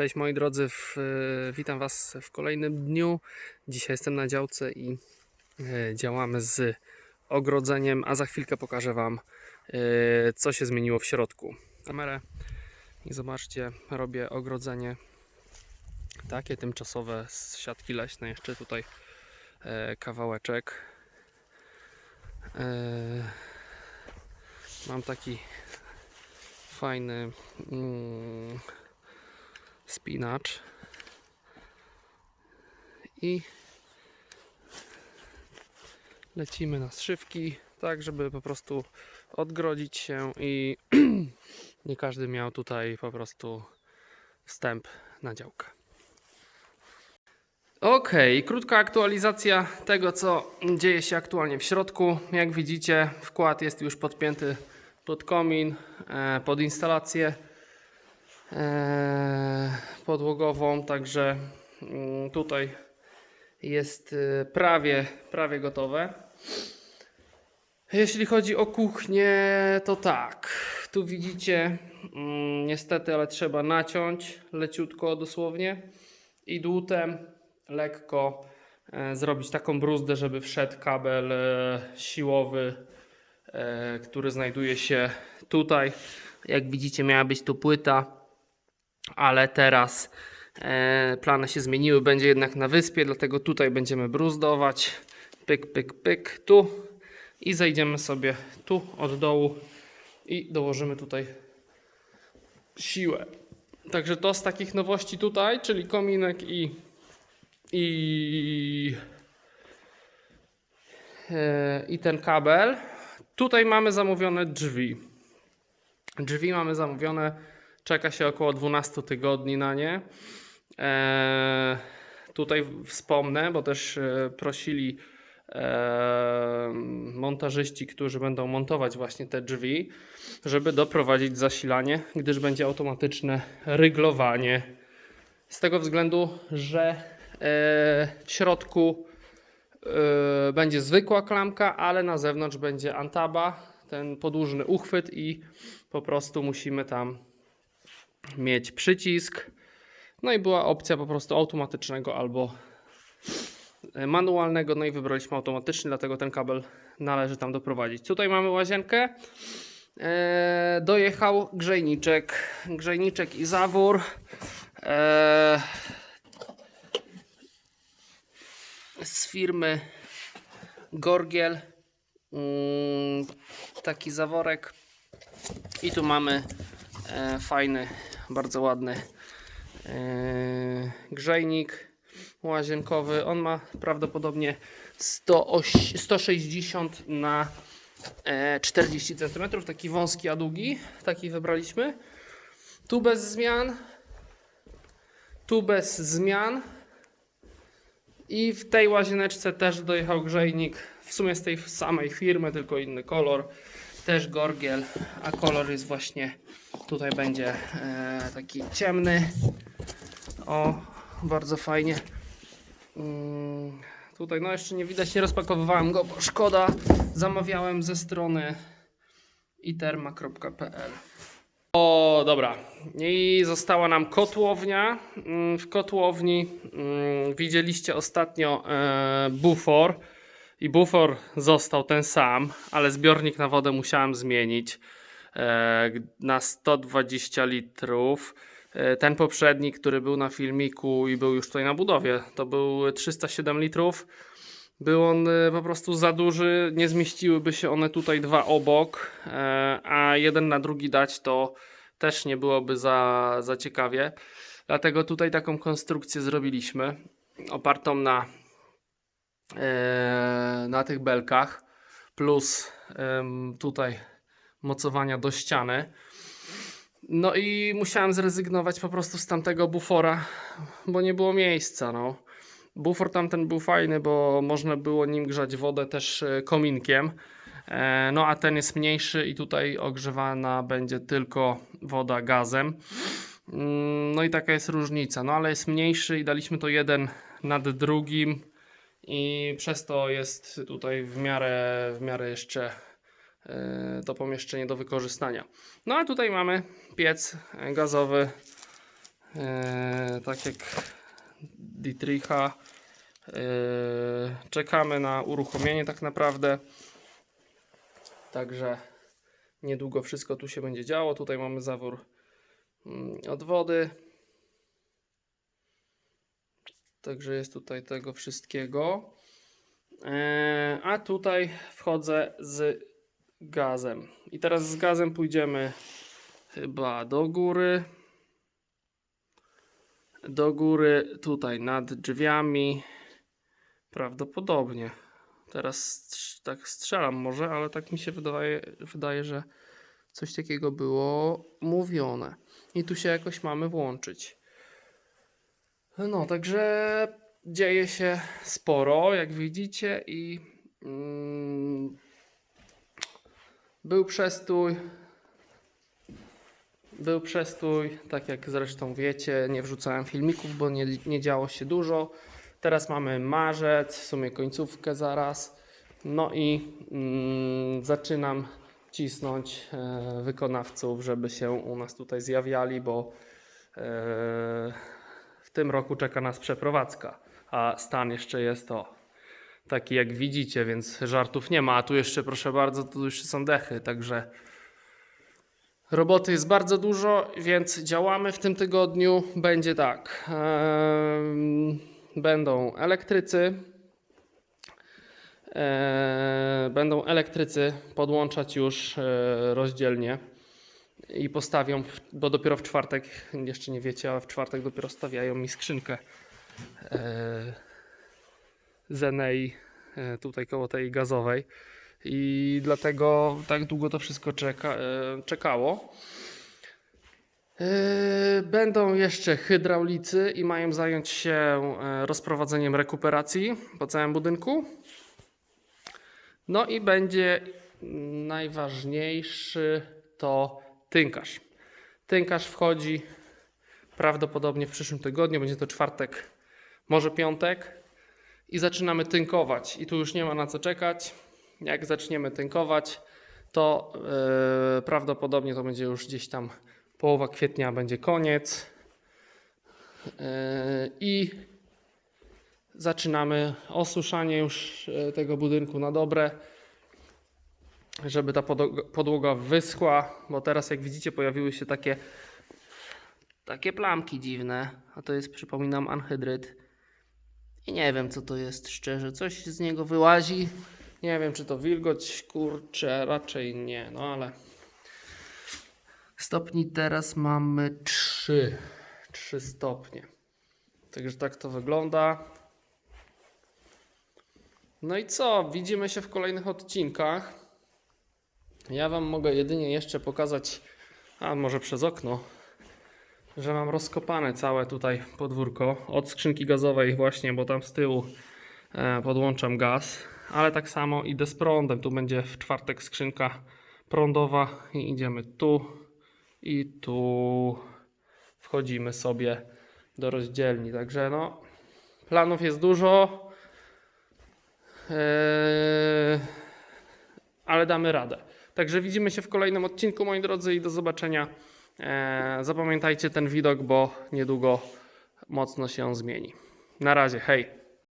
Cześć moi drodzy, w, e, witam Was w kolejnym dniu. Dzisiaj jestem na działce i e, działamy z ogrodzeniem, a za chwilkę pokażę Wam, e, co się zmieniło w środku. Kamerę i zobaczcie, robię ogrodzenie takie tymczasowe z siatki leśnej. Jeszcze tutaj kawałeczek. Mam taki fajny. Mm, spinacz i lecimy na zszywki, tak żeby po prostu odgrodzić się i nie każdy miał tutaj po prostu wstęp na działkę. Ok, krótka aktualizacja tego, co dzieje się aktualnie w środku. Jak widzicie, wkład jest już podpięty pod komin, e, pod instalację podłogową, także mm, tutaj jest e, prawie, prawie gotowe. Jeśli chodzi o kuchnię, to tak. Tu widzicie, mm, niestety, ale trzeba naciąć leciutko dosłownie i dłutem lekko e, zrobić taką bruzdę, żeby wszedł kabel e, siłowy, e, który znajduje się tutaj. Jak widzicie, miała być tu płyta ale teraz e, plany się zmieniły, będzie jednak na wyspie, dlatego tutaj będziemy bruzdować, pyk, pyk, pyk, tu i zejdziemy sobie tu od dołu i dołożymy tutaj siłę. Także to z takich nowości tutaj, czyli kominek i i, e, i ten kabel. Tutaj mamy zamówione drzwi. Drzwi mamy zamówione Czeka się około 12 tygodni na nie. Eee, tutaj wspomnę, bo też e, prosili e, montażyści, którzy będą montować właśnie te drzwi, żeby doprowadzić zasilanie, gdyż będzie automatyczne ryglowanie. Z tego względu, że e, w środku e, będzie zwykła klamka, ale na zewnątrz będzie antaba, ten podłużny uchwyt i po prostu musimy tam mieć przycisk. No i była opcja po prostu automatycznego albo e, manualnego. No i wybraliśmy automatyczny, dlatego ten kabel należy tam doprowadzić. Tutaj mamy łazienkę. Eee, dojechał grzejniczek. Grzejniczek i zawór. Eee, z firmy Gorgiel. Mm, taki zaworek. I tu mamy e, fajny, bardzo ładny e, grzejnik łazienkowy. On ma prawdopodobnie 100, 160 na e, 40 cm. Taki wąski, a długi. Taki wybraliśmy. Tu bez zmian. Tu bez zmian. I w tej łazieneczce też dojechał grzejnik. W sumie z tej samej firmy, tylko inny kolor. Też Gorgiel, a kolor jest właśnie tutaj będzie e, taki ciemny. O, bardzo fajnie. Mm, tutaj no jeszcze nie widać, nie rozpakowywałem go, bo szkoda. Zamawiałem ze strony iterma.pl. O, dobra. I została nam kotłownia. Mm, W kotłowni mm, widzieliście ostatnio e, bufor. I bufor został ten sam, ale zbiornik na wodę musiałem zmienić e, na 120 litrów. E, ten poprzedni, który był na filmiku i był już tutaj na budowie, to był 307 litrów. Był on e, po prostu za duży, nie zmieściłyby się one tutaj dwa obok, a jeden na drugi dać to też nie byłoby za, za ciekawie. Dlatego tutaj taką konstrukcję zrobiliśmy, opartą na, na tych belkach, plus tutaj mocowania do ściany. No i musiałem zrezygnować po prostu z tamtego bufora, bo nie było miejsca. No. Bufor tamten był fajny, bo można było nim grzać wodę też e, kominkiem. E, No a ten jest mniejszy i tutaj ogrzewana będzie tylko woda gazem. Mm, No i taka jest różnica. No ale jest mniejszy i daliśmy to jeden nad drugim i przez to jest tutaj w miarę, w miarę jeszcze e, to pomieszczenie do wykorzystania. No a tutaj mamy piec gazowy E, tak jak Dietricha. E, czekamy na uruchomienie tak naprawdę. Także niedługo wszystko tu się będzie działo. Tutaj mamy zawór mm, od wody. Także jest tutaj tego wszystkiego. E, a tutaj wchodzę z gazem. I teraz z gazem pójdziemy chyba do góry. Do góry tutaj nad drzwiami. Prawdopodobnie. Teraz tak strzelam może, ale tak mi się wydaje, wydaje, że coś takiego było mówione. I tu się jakoś mamy włączyć. No, także dzieje się sporo, jak widzicie, i mm, był przestój. Był przestój, tak jak zresztą wiecie, nie wrzucałem filmików, bo nie, nie działo się dużo. Teraz mamy marzec, w sumie końcówkę zaraz. No i mm, zaczynam cisnąć e, wykonawców, żeby się u nas tutaj zjawiali, bo e, w tym roku czeka nas przeprowadzka, a stan jeszcze jest o taki jak widzicie, więc żartów nie ma. A tu jeszcze proszę bardzo, tu jeszcze są dechy, także roboty jest bardzo dużo, więc działamy w tym tygodniu. Będzie tak. będą elektrycy. e, będą elektrycy podłączać już e, rozdzielnie i postawią, bo dopiero w czwartek, jeszcze nie wiecie, ale w czwartek dopiero stawiają mi skrzynkę e, Zenei e, tutaj koło tej gazowej i dlatego tak długo to wszystko czeka, e, czekało. Będą jeszcze hydraulicy i mają zająć się rozprowadzeniem rekuperacji po całym budynku. No i będzie najważniejszy to tynkarz. Tynkarz wchodzi prawdopodobnie w przyszłym tygodniu, będzie to czwartek, może piątek i zaczynamy tynkować. I tu już nie ma na co czekać. Jak zaczniemy tynkować, to yy, prawdopodobnie to będzie już gdzieś tam połowa kwietnia, będzie koniec. Yy, I zaczynamy osuszanie już yy, tego budynku na dobre, żeby ta podłoga wyschła, bo teraz jak widzicie pojawiły się takie takie plamki dziwne, a to jest przypominam anhydryt. I nie wiem co to jest szczerze, coś z niego wyłazi. Nie wiem czy to wilgoć, kurczę, raczej nie, no ale stopni teraz mamy 3. 3 stopnie. Także tak to wygląda. No i co? Widzimy się w kolejnych odcinkach. Ja Wam mogę jedynie jeszcze pokazać, a może przez okno, że mam rozkopane całe tutaj podwórko od skrzynki gazowej właśnie, bo tam z tyłu e, podłączam gaz, ale tak samo idę z prądem. Tu będzie w czwartek skrzynka prądowa i idziemy tu i tu wchodzimy sobie do rozdzielni. Także no, planów jest dużo. Eee, ale damy radę. Także widzimy się w kolejnym odcinku, moi drodzy, i do zobaczenia. Eee, zapamiętajcie ten widok, bo niedługo mocno się on zmieni. Na razie, hej.